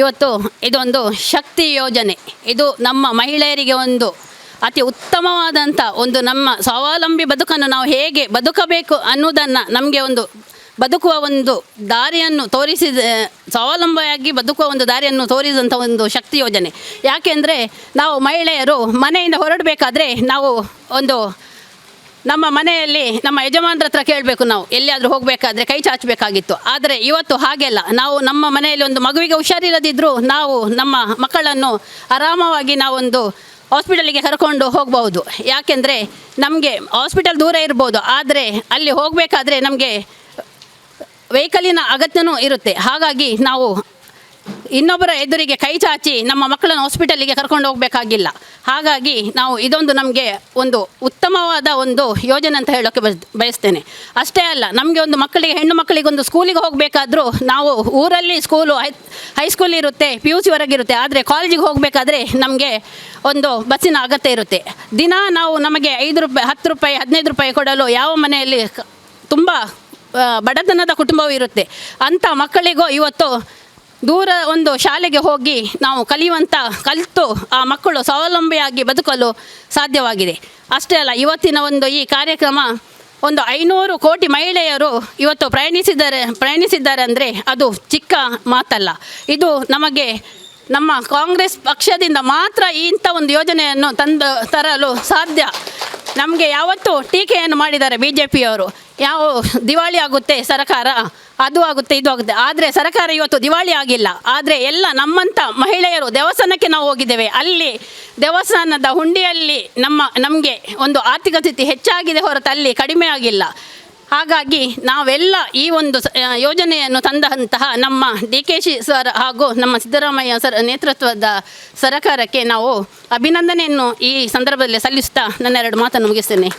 ಇವತ್ತು ಇದೊಂದು ಶಕ್ತಿ ಯೋಜನೆ. ಇದು ನಮ್ಮ ಮಹಿಳೆಯರಿಗೆ ಒಂದು ಅತಿ ಉತ್ತಮವಾದಂಥ ಒಂದು ನಮ್ಮ ಸ್ವಾವಲಂಬಿ ಬದುಕನ್ನು ನಾವು ಹೇಗೆ ಬದುಕಬೇಕು ಅನ್ನೋದನ್ನು ನಮಗೆ ಒಂದು ಬದುಕುವ ಒಂದು ದಾರಿಯನ್ನು ತೋರಿಸಿದ, ಸ್ವಾವಲಂಬಿಯಾಗಿ ಬದುಕುವ ಒಂದು ದಾರಿಯನ್ನು ತೋರಿಸಿದಂಥ ಒಂದು ಶಕ್ತಿ ಯೋಜನೆ. ಯಾಕೆಂದರೆ ನಾವು ಮಹಿಳೆಯರು ಮನೆಯಿಂದ ಹೊರಡಬೇಕಾದ್ರೆ ನಾವು ಒಂದು ನಮ್ಮ ಮನೆಯಲ್ಲಿ ನಮ್ಮ ಯಜಮಾನ್ರ ಹತ್ರ ಕೇಳಬೇಕು ನಾವು. ಎಲ್ಲಿಯಾದರೂ ಹೋಗಬೇಕಾದ್ರೆ ಕೈ ಚಾಚಬೇಕಾಗಿತ್ತು. ಆದರೆ ಇವತ್ತು ಹಾಗೆಲ್ಲ. ನಾವು ನಮ್ಮ ಮನೆಯಲ್ಲಿ ಒಂದು ಮಗುವಿಗೆ ಹುಷಾರಿಲ್ಲದಿದ್ದರೂ ನಾವು ನಮ್ಮ ಮಕ್ಕಳನ್ನು ಆರಾಮವಾಗಿ ನಾವೊಂದು ಹಾಸ್ಪಿಟಲಿಗೆ ಕರ್ಕೊಂಡು ಹೋಗಬಹುದು. ಯಾಕೆಂದರೆ ನಮಗೆ ಹಾಸ್ಪಿಟಲ್ ದೂರ ಇರ್ಬೋದು. ಆದರೆ ಅಲ್ಲಿ ಹೋಗಬೇಕಾದ್ರೆ ನಮಗೆ ವೆಹಿಕಲಿನ ಅಗತ್ಯನೂ ಇರುತ್ತೆ. ಹಾಗಾಗಿ ನಾವು ಇನ್ನೊಬ್ಬರ ಎದುರಿಗೆ ಕೈ ಚಾಚಿ ನಮ್ಮ ಮಕ್ಕಳನ್ನು ಹಾಸ್ಪಿಟಲಿಗೆ ಕರ್ಕೊಂಡು ಹೋಗಬೇಕಾಗಿಲ್ಲ. ಹಾಗಾಗಿ ನಾವು ಇದೊಂದು ನಮಗೆ ಒಂದು ಉತ್ತಮವಾದ ಒಂದು ಯೋಜನೆ ಅಂತ ಹೇಳೋಕ್ಕೆ ಬಯಸ್- ಬಯಸ್ತೇನೆ. ಅಷ್ಟೇ ಅಲ್ಲ, ನಮಗೆ ಒಂದು ಮಕ್ಕಳಿಗೆ, ಹೆಣ್ಣು ಮಕ್ಕಳಿಗೆ ಒಂದು ಸ್ಕೂಲಿಗೆ ಹೋಗಬೇಕಾದ್ರೂ ನಾವು ಊರಲ್ಲಿ ಸ್ಕೂಲು ಹೈಸ್ಕೂಲ್ ಇರುತ್ತೆ ಪಿ ಯು ಸಿವರೆಗಿರುತ್ತೆ ಆದರೆ ಕಾಲೇಜಿಗೆ ಹೋಗಬೇಕಾದ್ರೆ ನಮಗೆ ಒಂದು ಬಸ್ಸಿನ ಅಗತ್ಯ ಇರುತ್ತೆ. ದಿನ ನಾವು ನಮಗೆ ಐದು ರೂಪಾಯಿ, ಹತ್ತು ರೂಪಾಯಿ, ಹದಿನೈದು ರೂಪಾಯಿ ಕೊಡಲು ಯಾವ ಮನೆಯಲ್ಲಿ ತುಂಬ ಬಡತನದ ಕುಟುಂಬವೂ ಇರುತ್ತೆ. ಅಂಥ ಮಕ್ಕಳಿಗೂ ಇವತ್ತು ದೂರ ಒಂದು ಶಾಲೆಗೆ ಹೋಗಿ ನಾವು ಕಲಿಯುವಂಥ ಕಲಿತು ಆ ಮಕ್ಕಳು ಸ್ವಾವಲಂಬಿಯಾಗಿ ಬದುಕಲು ಸಾಧ್ಯವಾಗಿದೆ. ಅಷ್ಟೇ ಅಲ್ಲ, ಇವತ್ತಿನ ಒಂದು ಈ ಕಾರ್ಯಕ್ರಮ ಒಂದು ಐನೂರು ಕೋಟಿ ಮಹಿಳೆಯರು ಇವತ್ತು ಪ್ರಯಾಣಿಸಿದ್ದಾರೆ ಪ್ರಯಾಣಿಸಿದ್ದಾರೆ ಅಂದರೆ ಅದು ಚಿಕ್ಕ ಮಾತಲ್ಲ. ಇದು ನಮಗೆ ನಮ್ಮ ಕಾಂಗ್ರೆಸ್ ಪಕ್ಷದಿಂದ ಮಾತ್ರ ಇಂಥ ಒಂದು ಯೋಜನೆಯನ್ನು ತಂದು ತರಲು ಸಾಧ್ಯ. ನಮಗೆ ಯಾವತ್ತೂ ಟೀಕೆಯನ್ನು ಮಾಡಿದ್ದಾರೆ ಬಿ ಜೆ ಪಿಯವರು ಯಾವ ದಿವಾಳಿ ಆಗುತ್ತೆ? ಸರಕಾರ. ಅದು ಆಗುತ್ತೆ, ಇದು ಆಗುತ್ತೆ. ಆದರೆ ಸರಕಾರ ಇವತ್ತು ದಿವಾಳಿ ಆಗಿಲ್ಲ. ಆದರೆ ಎಲ್ಲ ನಮ್ಮಂಥ ಮಹಿಳೆಯರು ದೇವಸ್ಥಾನಕ್ಕೆ ನಾವು ಹೋಗಿದ್ದೇವೆ. ಅಲ್ಲಿ ದೇವಸ್ಥಾನದ ಹುಂಡಿಯಲ್ಲಿ ನಮ್ಮ, ನಮಗೆ ಒಂದು ಆರ್ಥಿಕ ಸ್ಥಿತಿ ಹೆಚ್ಚಾಗಿದೆ ಹೊರತು ಅಲ್ಲಿ ಕಡಿಮೆ ಆಗಿಲ್ಲ. ಹಾಗಾಗಿ ನಾವೆಲ್ಲ ಈ ಒಂದು ಯೋಜನೆಯನ್ನು ತಂದಂತಹ ನಮ್ಮ ಡಿ ಕೆ ಶಿ ಸರ್ ಹಾಗೂ ನಮ್ಮ ಸಿದ್ದರಾಮಯ್ಯ ಸರ್ ನೇತೃತ್ವದ ಸರಕಾರಕ್ಕೆ ನಾವು ಅಭಿನಂದನೆಯನ್ನು ಈ ಸಂದರ್ಭದಲ್ಲಿ ಸಲ್ಲಿಸ್ತಾ ನನ್ನ ಎರಡು ಮಾತನ್ನು ಮುಗಿಸ್ತೇನೆ.